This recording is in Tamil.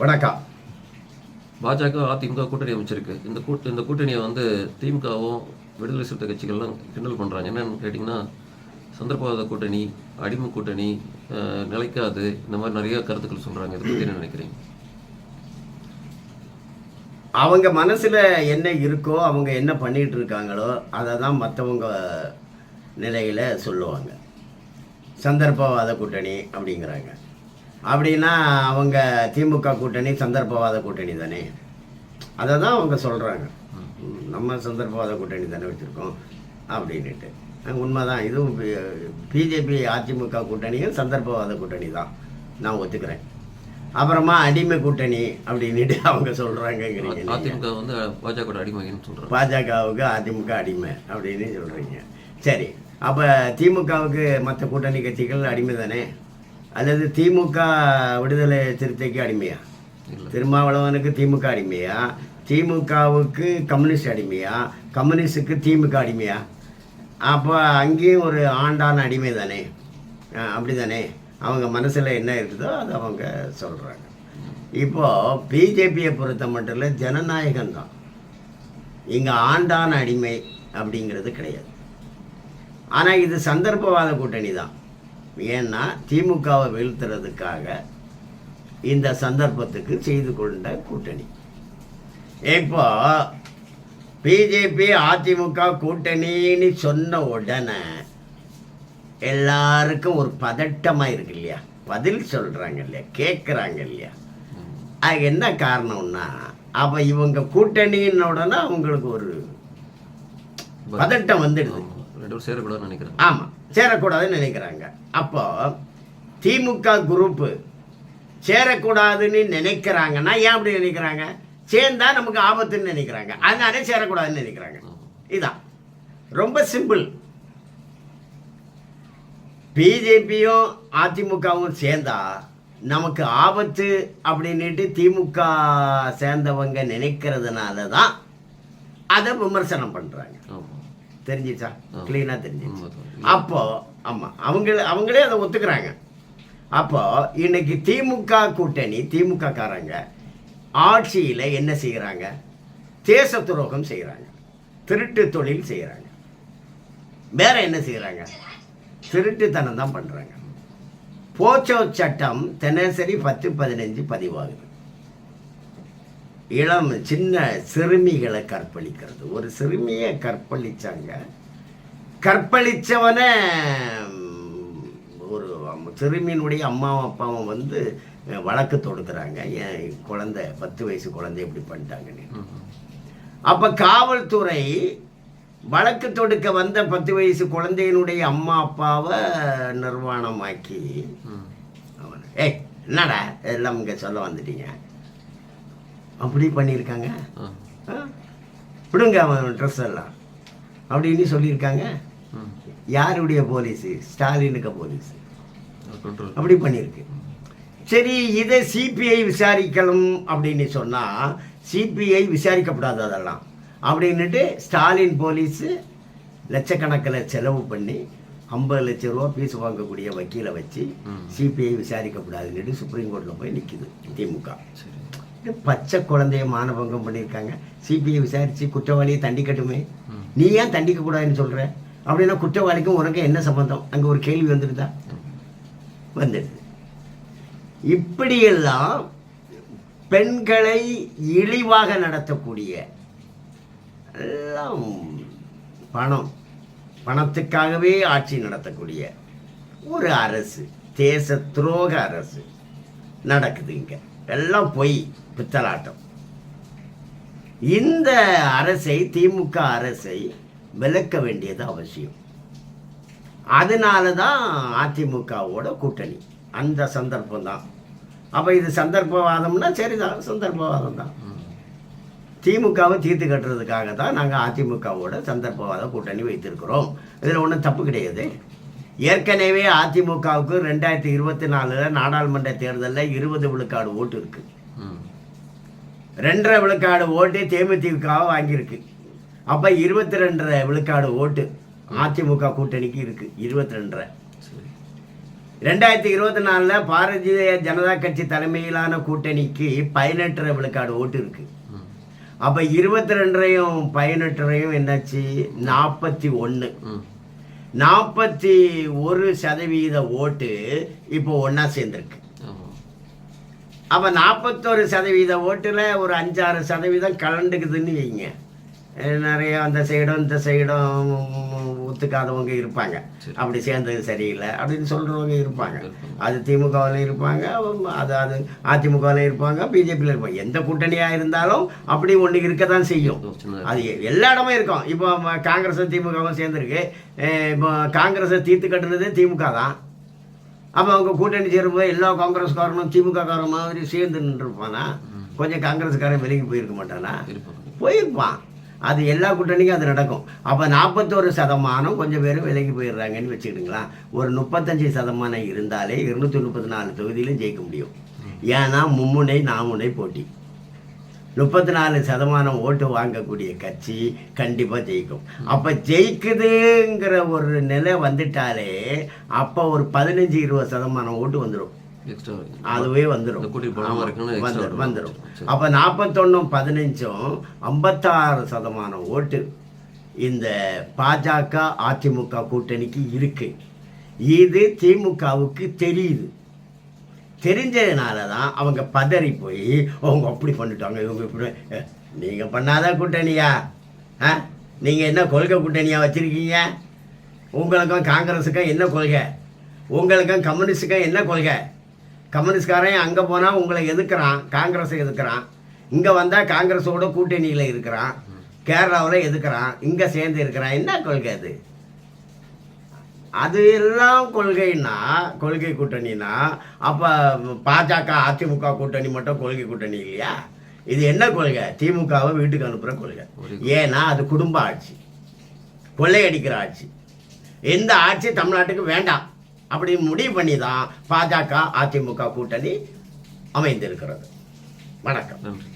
வணக்கம். பாஜக அதிமுக கூட்டணி அமைச்சிருக்கு. இந்த கூட்ட இந்த கூட்டணியை வந்து திமுகவும் விடுதலை சிறுத்தை கட்சிகள்லாம் கிண்டல் பண்ணுறாங்க என்னன்னு கேட்டிங்கன்னா சந்தர்ப்பவாத கூட்டணி அடிமை கூட்டணி நிலைக்காது. இந்த மாதிரி நிறைய கருத்துக்கள் சொல்கிறாங்க இதை பற்றி என்ன நினைக்கிறீங்க? அவங்க மனசுல என்ன இருக்கோ அவங்க என்ன பண்ணிட்டு இருக்காங்களோ அதை தான் மற்றவங்க நிலையில சொல்லுவாங்க. சந்தர்ப்பவாத கூட்டணி அப்படிங்கிறாங்க. அப்படின்னா அவங்க திமுக கூட்டணி சந்தர்ப்பவாத கூட்டணி தானே. அதை தான் அவங்க சொல்கிறாங்க நம்ம சந்தர்ப்பவாத கூட்டணி தானே வச்சுருக்கோம் அப்படின்னுட்டு. அஹ் உண்மைதான். இதுவும் பிஜேபி அதிமுக கூட்டணியும் சந்தர்ப்பவாத கூட்டணி தான். நான் ஒத்துக்கிறேன். அப்புறமா அடிமை கூட்டணி அப்படின்னுட்டு அவங்க சொல்கிறாங்கங்கிறீங்க நீங்க. அதிமுக வந்து பாஜக அடிமைன்னு சொல்கிறாங்க பாஜகவுக்கு அதிமுக அடிமை அப்படின்னு சொல்கிறீங்க சரி. அப்போ திமுகவுக்கு மற்ற கூட்டணி கட்சிகள் அடிமை தானே? அல்லது திமுக விடுதலை சிறுத்தைக்கு அடிமையா? திருமாவளவனுக்கு திமுக அடிமையா? திமுகவுக்கு கம்யூனிஸ்ட் அடிமையா? கம்யூனிஸ்டுக்கு திமுக அடிமையா? அப்போ அங்கேயும் ஒரு ஆண்டான அடிமை தானே. அப்படி தானே அவங்க மனசில் என்ன இருக்குதோ அதை அவங்க சொல்கிறாங்க இப்போ பிஜேபியை பொறுத்த மட்டும் இல்லை ஜனநாயகம் தான். இங்கே ஆண்டான அடிமை அப்படிங்கிறது கிடையாது. ஆனால் இது சந்தர்ப்பவாத கூட்டணி தான். ஏன்னா திமுகவை வீழ்த்துறதுக்காக இந்த சந்தர்ப்பத்துக்கு செய்து கொண்ட கூட்டணி. இப்போ பிஜேபி அதிமுக கூட்டணின்னு சொன்ன உடனே எல்லாருக்கும் ஒரு பதட்டமாக இருக்கு இல்லையா? பதில் சொல்கிறாங்க இல்லையா? கேட்குறாங்க இல்லையா? அது என்ன காரணம்னா அப்போ இவங்க கூட்டணின்ன உடனே அவங்களுக்கு ஒரு பதட்டம் வந்துடுது. ரெண்டு பேரும் சேரக்கூடாதுன்னு நினைக்கிறேன். ஆமாம் சேரக்கூடாதுன்னு நினைக்கிறாங்க. அப்போ திமுக குரூப்பு சேரக்கூடாதுன்னு நினைக்கிறாங்கன்னா ஏன் அப்படி நினைக்கிறாங்க? சேர்ந்தா நமக்கு ஆபத்துன்னு நினைக்கிறாங்க. அதனாலே சேரக்கூடாதுன்னு நினைக்கிறாங்க. இதான். ரொம்ப சிம்பிள் பிஜேபியும் அதிமுகவும் சேர்ந்தா நமக்கு ஆபத்து அப்படின்னுட்டு திமுக சேர்ந்தவங்க நினைக்கிறதுனால தான் அதை விமர்சனம் பண்ணுறாங்க தெரிஞ்சிச்சா. கிளீனாக தெரிஞ்சிச்சு. அப்போ ஆமாம் அவங்க அவங்களே அதை ஒத்துக்கிறாங்க. அப்போ இன்னைக்கு திமுக கூட்டணி திமுக காரங்க ஆட்சியில் என்ன செய்கிறாங்க தேச துரோகம் செய்கிறாங்க திருட்டு தொழில் செய்கிறாங்க வேற என்ன செய்கிறாங்க திருட்டுத்தனம் தான் பண்ணுறாங்க போச்சோ சட்டம் தினசரி பத்து பதினஞ்சு பதிவாகுது. இளம் சின்ன சிறுமிகளை கற்பழிக்கிறது. ஒரு சிறுமியை கற்பழிச்சாங்க. கற்பழிச்சவனை ம், ஒரு சிறுமியினுடைய அம்மாவும் அப்பாவும் வந்து வழக்கு தொடுக்கிறாங்க. என் குழந்தை பத்து வயசு குழந்தை இப்படி பண்ணிட்டாங்கன்னு. அப்போ காவல்துறை வழக்கு தொடுக்க வந்த பத்து வயசு குழந்தையினுடைய அம்மா அப்பாவை நிர்வாணமாக்கி. அவனை ஏய் என்னடா? எல்லாம் இங்கே சொல்ல வந்துட்டீங்க. அப்படி பண்ணியிருக்காங்க? விடுங்க அவன் ட்ரெஸ் எல்லாம். அப்படின்னு சொல்லியிருக்காங்க. யாருடைய போலீஸு ஸ்டாலினுக்கு போலீஸ். அப்படி பண்ணியிருக்கு. சரி இதை சிபிஐ விசாரிக்கணும் அப்படின்னு சொன்னால் சிபிஐ விசாரிக்கப்படாது அதெல்லாம். அப்படின்னுட்டு ஸ்டாலின் போலீஸு லட்சக்கணக்கில் செலவு பண்ணி ஐம்பது லட்ச ரூபா ஃபீஸ் வாங்கக்கூடிய வக்கீலை வச்சு. சிபிஐ விசாரிக்கப்படாதுன்னுட்டு சுப்ரீம் கோர்ட்டில் போய் நிற்கிது திமுக. சரி. பச்சை குழந்தைய மானபங்கம் பண்ணியிருக்காங்க. சிபிஐ விசாரித்து குற்றவாளியை தண்டிக்கட்டுமே. நீ ஏன் தண்டிக்க கூடாதுன்னு சொல்ற? அப்படின்னா குற்றவாளிக்கும் உனக்கு என்ன சம்பந்தம்? அங்கே ஒரு கேள்வி வந்துடுதா? வந்துடுது. இப்படியெல்லாம் பெண்களை இழிவாக நடத்தக்கூடிய எல்லாம் பணம் பணத்துக்காகவே ஆட்சி நடத்தக்கூடிய ஒரு அரசு தேச துரோக அரசு நடக்குது இங்க. எல்லாம் பொய் பித்தலாட்டம். இந்த அரசை திமுக அரசை விலக்க வேண்டியது அவசியம். அதனால தான் அதிமுகவோட கூட்டணி. அந்த சந்தர்ப்பம் தான் அப்போ இது சந்தர்ப்பவாதம்னா சரிதான் சந்தர்ப்பவாதம் தான் திமுகவை தீர்த்து கட்டுறதுக்காக தான் நாங்கள் அதிமுகவோட சந்தர்ப்பவாத கூட்டணி வைத்திருக்கிறோம். இதில் ஒன்றும் தப்பு கிடையாது. ஏற்கனவே அதிமுகவுக்கு ரெண்டாயிரத்தி இருபத்தி நாலில் நாடாளுமன்ற தேர்தலில் இருபது விழுக்காடு ஓட்டு இருக்கு. ரெண்டரை விழுக்காடு ஓட்டு தேமுதிக வாங்கியிருக்கு. அப்போ இருபத்தி ரெண்டரை விழுக்காடு ஓட்டு அதிமுக கூட்டணிக்கு இருக்கு. இருபத்தி ரெண்டரை ரெண்டாயிரத்தி இருபத்தி நாலில் பாரதிய ஜனதா கட்சி தலைமையிலான கூட்டணிக்கு பதினெட்டரை விழுக்காடு ஓட்டு இருக்கு. அப்போ இருபத்தி ரெண்டரையும் பதினெட்டரையும் என்னாச்சு? நாற்பத்தி ஒன்று நாற்பத்தி ஒரு சதவீத ஓட்டு இப்போ ஒன்றா சேர்ந்துருக்கு. அப்போ நாற்பத்தொரு சதவீத ஓட்டில் ஒரு அஞ்சாறு சதவீதம் கலண்டுக்குதுன்னு வைங்க. நிறைய அந்த சைடும் இந்த சைடும் ஒத்துக்காதவங்க இருப்பாங்க. அப்படி சேர்ந்தது சரியில்லை அப்படின்னு சொல்கிறவங்க இருப்பாங்க. அது திமுகவில் இருப்பாங்க அது அது அதிமுகவில் இருப்பாங்க பிஜேபியில் இருப்பாங்க. எந்த கூட்டணியாக இருந்தாலும் அப்படி ஒன்று இருக்க தான் செய்யும் அது எல்லா இடமும் இருக்கும். இப்போ காங்கிரஸும் திமுகவும் சேர்ந்துருக்கு. இப்போ காங்கிரஸை தீர்த்து கட்டுனது திமுக தான். அப்போ அவங்க கூட்டணி சேரும்போது எல்லா காங்கிரஸ்காரனும் திமுக காரன் மாதிரி சேர்ந்து நின்றுருப்பானா? கொஞ்சம் காங்கிரஸ்காரன் விலகி போயிருக்க மாட்டானா? போயிருப்பான். அது எல்லா கூட்டணிக்கும் அது நடக்கும். அப்போ நாற்பத்தோரு சதமானம் கொஞ்சம் பேர் விலகி போயிடுறாங்கன்னு வச்சுக்கிட்டுங்களேன் ஒரு முப்பத்தஞ்சு சதமானம் இருந்தாலே இருநூற்றி முப்பத்தி நாலு தொகுதியிலும் ஜெயிக்க முடியும். ஏன்னா மும்முனை நாமுனை போட்டி. முப்பத்தி நாலு சதமானம் ஓட்டு வாங்கக்கூடிய கட்சி கண்டிப்பாக ஜெயிக்கும். அப்போ ஜெயிக்குதுங்கிற ஒரு நிலை வந்துட்டாலே அப்போ ஒரு பதினஞ்சு இருபது சதமானம் ஓட்டு வந்துடும் அதுவே வந்துடும் வந்துடும். வந்துடும். அப்போ நாற்பத்தொன்னும் பதினஞ்சும் ஐம்பத்தாறு சதமானம் ஓட்டு இந்த பாஜக அதிமுக கூட்டணிக்கு இருக்கு. இது திமுகவுக்கு தெரியுது. தெரிஞ்சதுனால தான் அவங்க பதறி போய் அவங்க அப்படி பண்ணிட்டாங்க இவங்க இப்படி அஹ், நீங்க பண்ணாத கூட்டணியா? ஆ? நீங்க என்ன கொள்கை கூட்டணியா வச்சிருக்கீங்க? உங்களுக்கும் காங்கிரஸுக்கும் என்ன கொள்கை? உங்களுக்கும் கம்யூனிஸ்டுக்கும் என்ன கொள்கை? கம்யூனிஸ்ட்காரன் அங்கே போனால் உங்களை எதுக்குறான்? காங்கிரஸை எதுக்குறான்? இங்கே வந்தால் காங்கிரஸோட கூட்டணியில் இருக்கிறான். கேரளாவில் எதுக்குறான்? இங்கே சேர்ந்து இருக்கிறான். என்ன கொள்கை அது? அது எல்லாம் கொள்கைன்னா கொள்கை கூட்டணினா அப்போ பாஜக அதிமுக கூட்டணி மட்டும் கொள்கை கூட்டணி இல்லையா? இது என்ன கொள்கை? திமுகவை வீட்டுக்கு அனுப்புகிற கொள்கை. ஏன்னா அது குடும்ப ஆட்சி. கொள்ளையடிக்கிற ஆட்சி. எந்த ஆட்சி தமிழ்நாட்டுக்கு வேண்டாம். அப்படி முடிவு பண்ணி தான் பாஜக அதிமுக கூட்டணி அமைந்திருக்கிறது. வணக்கம். நன்றி.